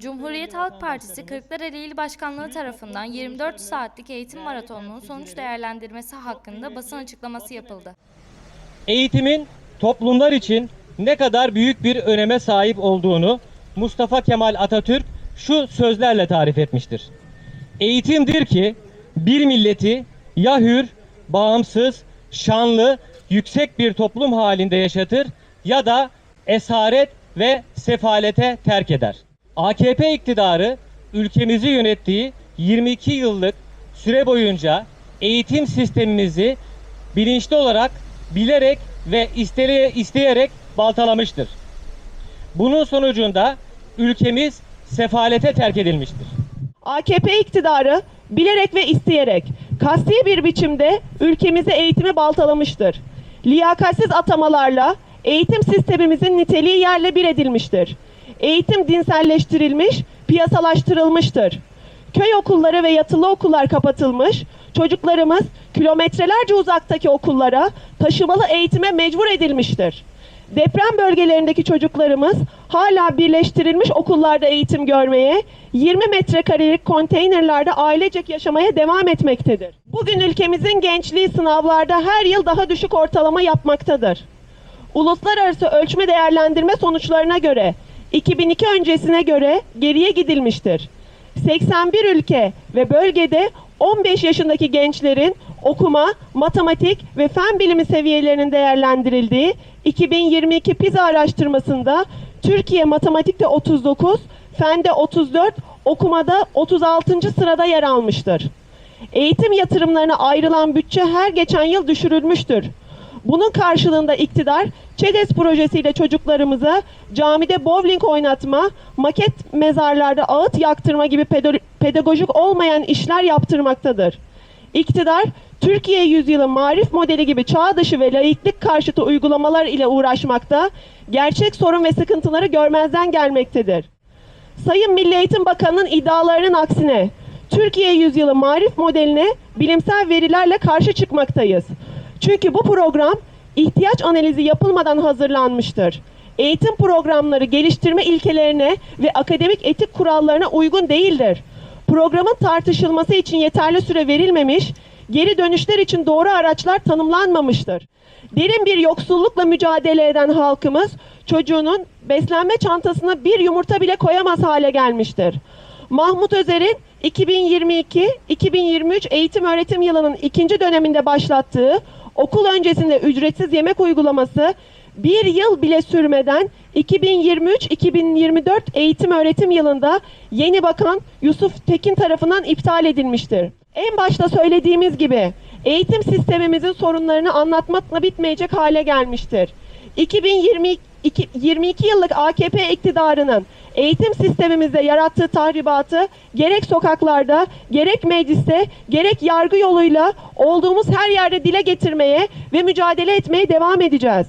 Cumhuriyet Halk Partisi Kırklareli İl Başkanlığı tarafından 24 saatlik eğitim maratonunun sonuç değerlendirmesi hakkında basın açıklaması yapıldı. eğitimin toplumlar için ne kadar büyük bir öneme sahip olduğunu Mustafa Kemal Atatürk şu sözlerle tarif etmiştir. Eğitimdir ki bir milleti ya hür, bağımsız, şanlı, yüksek bir toplum halinde yaşatır ya da esaret ve sefalete terk eder. AKP iktidarı ülkemizi yönettiği 22 yıllık süre boyunca eğitim sistemimizi bilinçli olarak, bilerek ve isteye, isteyerek baltalamıştır. Bunun sonucunda ülkemiz sefalete terk edilmiştir. AKP iktidarı bilerek ve isteyerek kasti bir biçimde ülkemizi eğitimi baltalamıştır. Liyakatsiz atamalarla eğitim sistemimizin niteliği yerle bir edilmiştir. Eğitim dinselleştirilmiş, piyasalaştırılmıştır. Köy okulları ve yatılı okullar kapatılmış, çocuklarımız kilometrelerce uzaktaki okullara taşımalı eğitime mecbur edilmiştir. Deprem bölgelerindeki çocuklarımız hala birleştirilmiş okullarda eğitim görmeye, 20 metrekarelik konteynerlerde ailecek yaşamaya devam etmektedir. Bugün ülkemizin gençliği sınavlarda her yıl daha düşük ortalama yapmaktadır. Uluslararası ölçme değerlendirme sonuçlarına göre 2002 öncesine göre geriye gidilmiştir. 81 ülke ve bölgede 15 yaşındaki gençlerin okuma, matematik ve fen bilimi seviyelerinin değerlendirildiği 2022 PISA araştırmasında Türkiye matematikte 39, fende 34, okumada 36. sırada yer almıştır. Eğitim yatırımlarına ayrılan bütçe her geçen yıl düşürülmüştür. Bunun karşılığında iktidar ÇEDES projesiyle çocuklarımıza camide bowling oynatma, maket mezarlarda ağıt yaktırma gibi pedagojik olmayan işler yaptırmaktadır. İktidar Türkiye yüzyılı marif modeli gibi çağ dışı ve laiklik karşıtı uygulamalar ile uğraşmakta, gerçek sorun ve sıkıntıları görmezden gelmektedir. Sayın Milli Eğitim Bakanı'nın iddialarının aksine Türkiye yüzyılı marif modeline bilimsel verilerle karşı çıkmaktayız. Çünkü bu program ihtiyaç analizi yapılmadan hazırlanmıştır. Eğitim programları geliştirme ilkelerine ve akademik etik kurallarına uygun değildir. Programın tartışılması için yeterli süre verilmemiş, geri dönüşler için doğru araçlar tanımlanmamıştır. Derin bir yoksullukla mücadele eden halkımız çocuğunun beslenme çantasına bir yumurta bile koyamaz hale gelmiştir. Mahmut Özer'in 2022-2023 eğitim öğretim yılının ikinci döneminde başlattığı okul öncesinde ücretsiz yemek uygulaması bir yıl bile sürmeden 2023-2024 eğitim öğretim yılında yeni bakan Yusuf Tekin tarafından iptal edilmiştir. En başta söylediğimiz gibi eğitim sistemimizin sorunlarını anlatmakla bitmeyecek hale gelmiştir. 2022 yıllık AKP iktidarının eğitim sistemimizde yarattığı tahribatı gerek sokaklarda, gerek mecliste, gerek yargı yoluyla olduğumuz her yerde dile getirmeye ve mücadele etmeye devam edeceğiz.